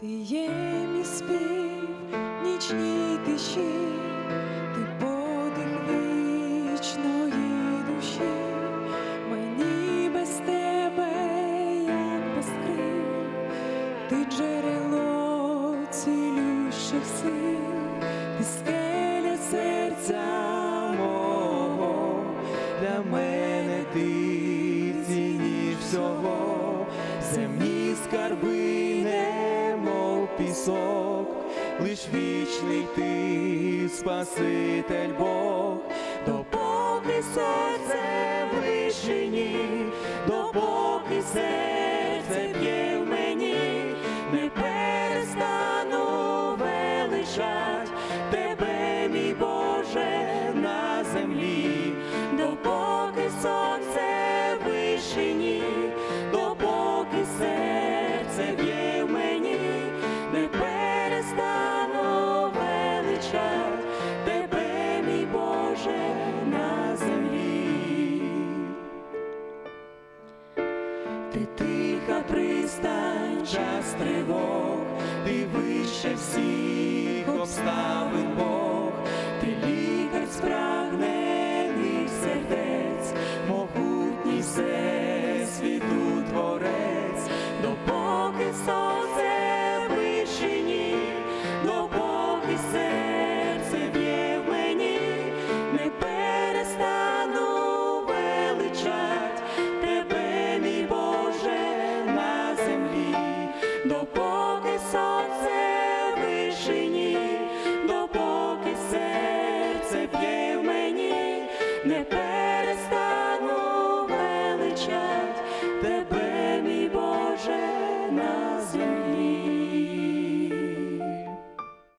Ти є мій спів, нічній тиші, ти подих вічної душі, мені без тебе, як без крил, ти джерело цілющих сил, ти скеля серця мого, для мене ти цінніш всього, земні скарби, пісок, лиш вічний ти, Спаситель Бог, допоки серце в вишині, допоки серце б'є в мені, не перестану величать тебе, мій Боже, на землі, допоки сонце в вишині, Ти тиха пристань, час тривог, ти вище всіх обставин тишині, допоки серце п'є в мені, не перестану величать тебе, мій Боже, на землі.